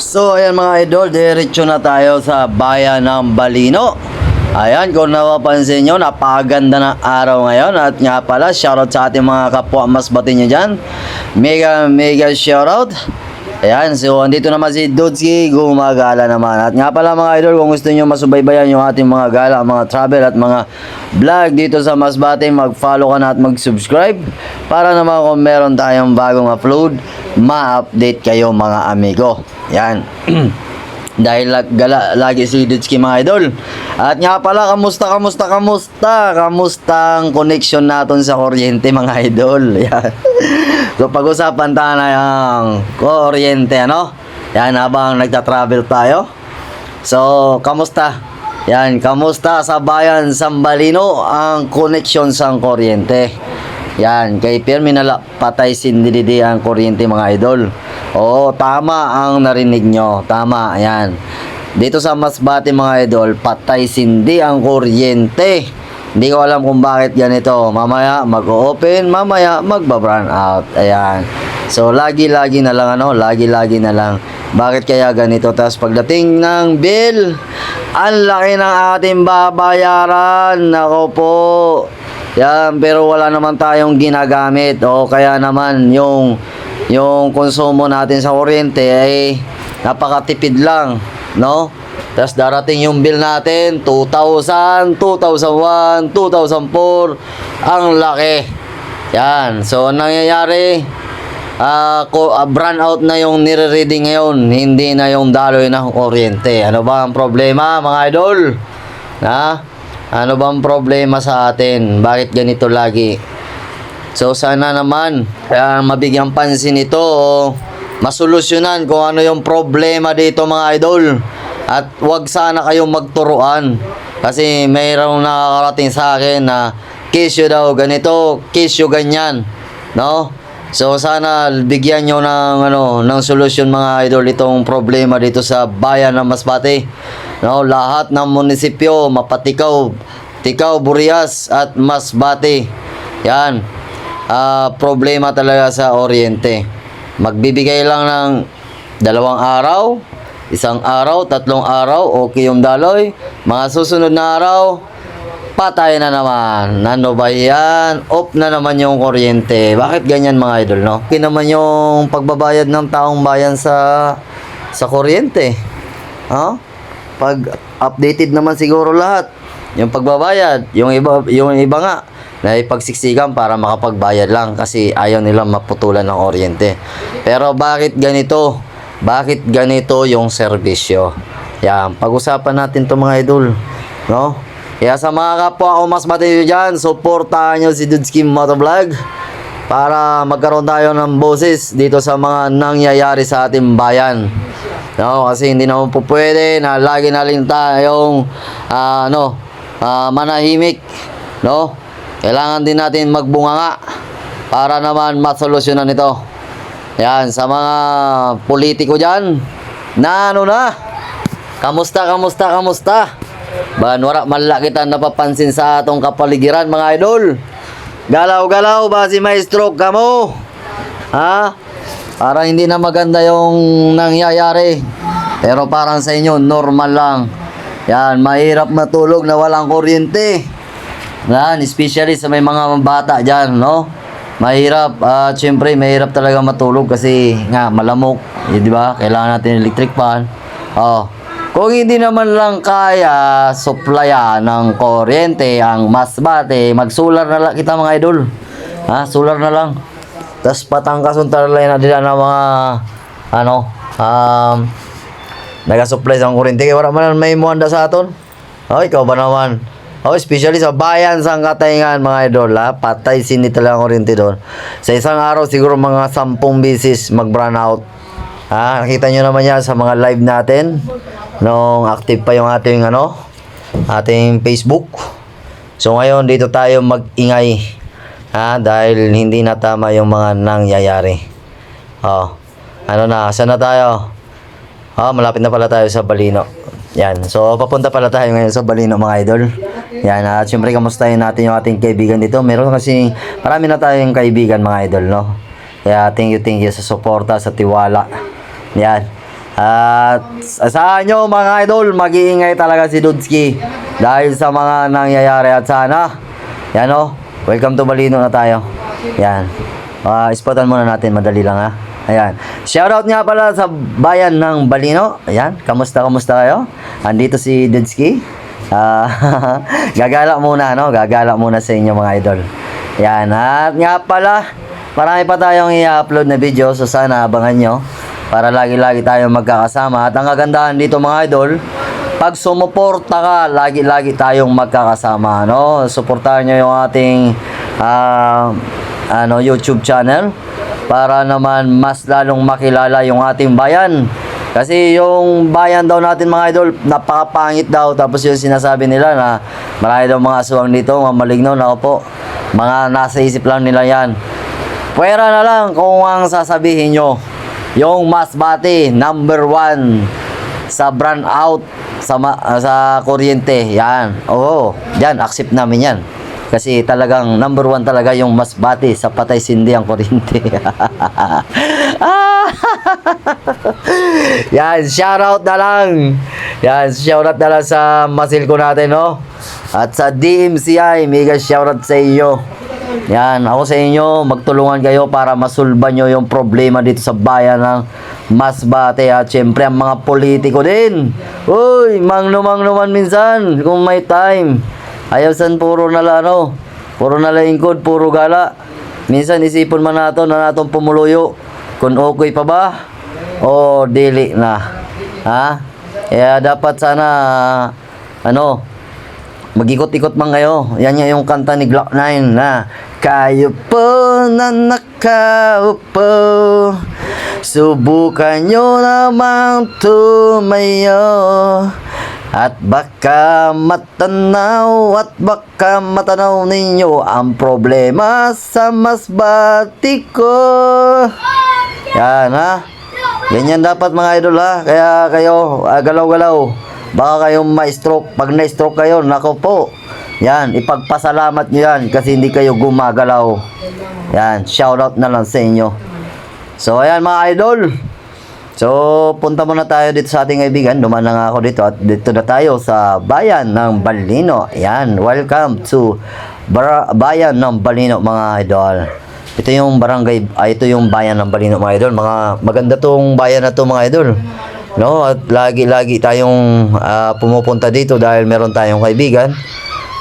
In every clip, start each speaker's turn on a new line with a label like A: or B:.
A: So, ayan mga idol, diretso na tayo sa bayan ng Balino. Ayan, kung napapansin nyo, napakaganda ng araw ngayon. At nga pala, shoutout sa ating mga kapwa masbati nyo dyan. Mega, mega shoutout. Ayan, so andito naman si Dudski, gumagala naman. At nga pala mga idol, kung gusto nyo masubaybayan yung ating mga gala, mga travel at mga vlog dito sa Masbate, mag-follow ka na at mag-subscribe para naman kung meron tayong bagong upload, ma-update kayo mga amigo. Yan. Dahil gala, lagi si Dudski mga idol. At nga pala, kamusta, kamusta, kamusta? Kamusta ang connection natin sa kuryente mga idol? Yan. So pag-usapan tayo na yung kuryente ano? Yan habang nagta-travel tayo. So, kamusta? Yan, kamusta sa bayan Sambalino ang connection sa kuryente? Yan, kay Pierre Minala, patay sindididi ang kuryente mga idol. Oo, tama ang narinig nyo. Tama, yan. Dito sa Masbate mga idol, patay sindi ang kuryente. Hindi ko alam kung bakit ganito. Mamaya mag-open, mamaya magba-brown out. Ayan. So, lagi-lagi na lang ano, lagi-lagi na lang. Bakit kaya ganito? Tapos pagdating ng bill, ang laki ng ating babayaran. Nako po. Yan, pero wala naman tayong ginagamit. O kaya naman yung yung konsumo natin sa kuryente ay napakatipid lang, no? Tapos darating yung bill natin, 2,000, 2001, 2004, ang laki. Yan. So, ang nangyayari, ah uh, brand out na yung nire-reading ngayon, hindi na yung daloy ng kuryente. Ano ba ang problema, mga idol? Ha? Ano bang problema sa atin? Bakit ganito lagi? So sana naman kaya mabigyan pansin ito o masolusyonan kung ano yung problema dito mga idol. At wag sana kayong magturuan. Kasi mayroong nakakarating sa akin na kisyo daw ganito, kisyo ganyan. No? So sana bigyan nyo ng ano ng solusyon mga idol itong problema dito sa bayan ng Masbate. No, lahat ng munisipyo, Mapatikaw, Tikaw, Burias at Masbate. Yan. Ah, problema talaga sa Oriente. Magbibigay lang ng dalawang araw, isang araw, tatlong araw, okay yung daloy. Mga susunod na araw, patay na naman. Ano ba yan? Off na naman yung kuryente. Bakit ganyan mga idol, no? Okay naman yung pagbabayad ng taong bayan sa sa kuryente. Ha? Pag updated naman siguro lahat. Yung pagbabayad, yung iba yung iba nga na ipagsiksikan para makapagbayad lang kasi ayaw nila maputulan ng kuryente. Pero bakit ganito? Bakit ganito yung serbisyo? Yan, pag-usapan natin to mga idol. No? Kaya sa mga kapwa ko mas matindi dyan, supportahan nyo si Dudski Motovlog para magkaroon tayo ng boses dito sa mga nangyayari sa ating bayan. No, kasi hindi naman po pwede na lagi na lang tayong ah, ano, ah, manahimik, no? Kailangan din natin magbunganga para naman masolusyonan ito. Yan, sa mga politiko dyan, na ano na, kamusta, kamusta, kamusta? Ban, wala man kita napapansin sa atong kapaligiran, mga idol. Galaw-galaw ba si Maestro kamo? Ha? Parang hindi na maganda yung nangyayari. Pero parang sa inyo, normal lang. Yan, mahirap matulog na walang kuryente. Yan, especially sa may mga bata dyan, no? Mahirap, at syempre, mahirap talaga matulog kasi nga, malamok. Eh, di ba? Kailangan natin electric fan. Oh. Kung hindi naman lang kaya supplyan ng kuryente ang masbate, mag-solar na lang kita mga idol. Ha, solar na lang. Tapos patangkas yung tarlay na nila ng mga ano, um, nagasupply sa kuryente. Kaya wala man may muanda sa aton. Oh, ikaw ba naman? Oh, especially sa bayan sa kataingan mga idol, ha? patay sindi talaga ang kuryente doon. Sa isang araw siguro mga sampung bisis mag-brown out. Ha, nakita nyo naman yan sa mga live natin nung active pa yung ating ano, ating Facebook. So ngayon dito tayo mag-ingay ha dahil hindi na tama yung mga nangyayari. Oh. Ano na, saan na tayo? Oh, malapit na pala tayo sa Balino. Yan. So, papunta pala tayo ngayon sa Balino, mga idol. Yan. At syempre, kamustahin natin yung ating kaibigan dito. Meron kasi, marami na tayong kaibigan, mga idol, no? Kaya, thank you, thank you sa suporta, sa tiwala. Yan. At asahan nyo mga idol, mag-iingay talaga si Dudski dahil sa mga nangyayari at sana. Yan o, welcome to Balino na tayo. Yan. Uh, spotan muna natin, madali lang ha. Ayan. Shoutout nga pala sa bayan ng Balino. Ayan. Kamusta, kamusta kayo? Andito si Dudski. Ah, gagala muna, no? Gagala muna sa inyo mga idol. Yan. At nga pala, marami pa tayong i-upload na video. So sana abangan nyo. Para lagi-lagi tayong magkakasama. At ang kagandahan dito mga idol, pag sumuporta ka, lagi-lagi tayong magkakasama, no? Suportahan nyo yung ating ah, ano, YouTube channel para naman mas lalong makilala yung ating bayan. Kasi yung bayan daw natin mga idol, napakapangit daw. Tapos yung sinasabi nila na marami daw mga aswang dito, mga maligno na po. Mga nasa isip lang nila yan. Pwera na lang kung ang sasabihin nyo. Yung Masbate, number one sa brand out sa ah, sa kuryente. Yan. Oo, yan, accept namin yan. Kasi talagang number one talaga yung Masbate sa patay sindi ang kuryente. Ah! yan, shoutout na lang. Yan, shoutout na lang sa masil ko natin, no? At sa DMCI, mega shoutout sa iyo. Yan, ako sa inyo, magtulungan kayo para masulban nyo yung problema dito sa bayan ng Masbate at syempre ang mga politiko din. Uy, mangno-mangno naman minsan kung may time. Ayaw san puro na lano. Puro na lingkod, puro gala. Minsan isipon man nato na natong pumuluyo. Kung okay pa ba? O dili na. Ha? Kaya dapat sana ano, Mag-ikot-ikot man kayo. Yan yung kanta ni Glock 9 na Kayo po na nakaupo Subukan nyo namang tumayo At baka matanaw At baka matanaw ninyo Ang problema sa masbati ko Yan ha Ganyan dapat mga idol ha Kaya kayo ah, galaw-galaw Baka kayong ma-stroke. Pag na-stroke kayo, nako po. Yan, ipagpasalamat nyo yan kasi hindi kayo gumagalaw. Yan, shoutout na lang sa inyo. So, ayan mga idol. So, punta muna tayo dito sa ating kaibigan. Duman na nga ako dito at dito na tayo sa bayan ng Balino. Ayan, welcome to Bar- bayan ng Balino mga idol. Ito yung barangay, ah, ito yung bayan ng Balino mga idol. Mga maganda tong bayan na to mga idol. No, at lagi-lagi tayong ah, pumupunta dito dahil meron tayong kaibigan.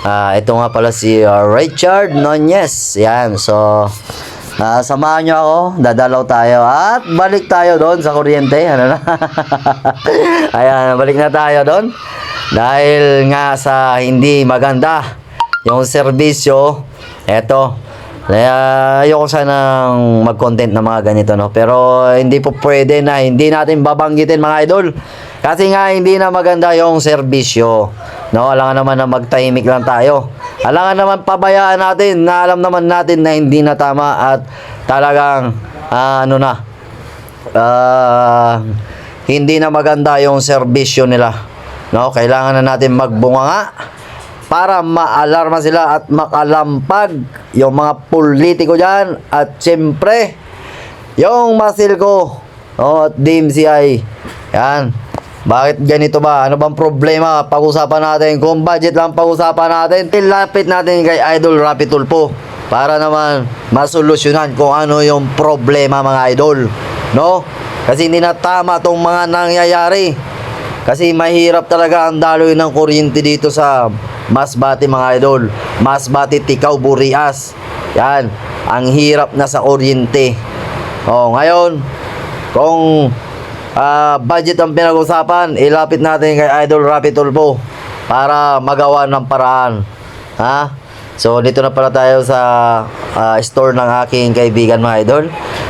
A: Ah, ito nga pala si ah, Richard Nunez. Yan. So, ah, samahan niyo ako. Dadalaw tayo at balik tayo doon sa kuryente. Ano na? Ayan, balik na tayo doon. Dahil nga sa hindi maganda yung serbisyo, eto, kaya ayoko sanang mag-content ng mga ganito, no? Pero hindi po pwede na hindi natin babanggitin mga idol. Kasi nga hindi na maganda yung serbisyo. No, alangan naman na magtahimik lang tayo. Alangan naman pabayaan natin na alam naman natin na hindi na tama at talagang ah, ano na ah, hindi na maganda yung serbisyo nila. No, kailangan na natin magbunganga para maalarma sila at makalampag yung mga politiko dyan at siyempre yung masil ko oh, at DMCI yan bakit ganito ba? Ano bang problema? Pag-usapan natin. Kung budget lang pag-usapan natin, tilapit natin kay Idol Rapi Tulpo para naman masolusyonan kung ano yung problema mga idol. No? Kasi hindi na tama tong mga nangyayari. Kasi mahirap talaga ang daloy ng kuryente dito sa Masbate mga idol. Masbate, Tikaw, Burias. Yan. Ang hirap na sa kuryente. Oh, ngayon, kung ah, budget ang pinag-usapan, ilapit natin kay Idol Rapi Tulpo para magawa ng paraan. Ha? So, dito na pala tayo sa ah, store ng aking kaibigan mga idol.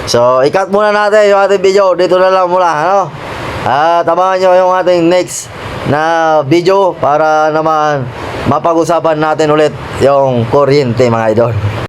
A: So, ikat muna natin yung ating video. Dito na lang muna, ano? At abangan nyo yung ating next na video para naman mapag-usapan natin ulit yung kuryente mga idol.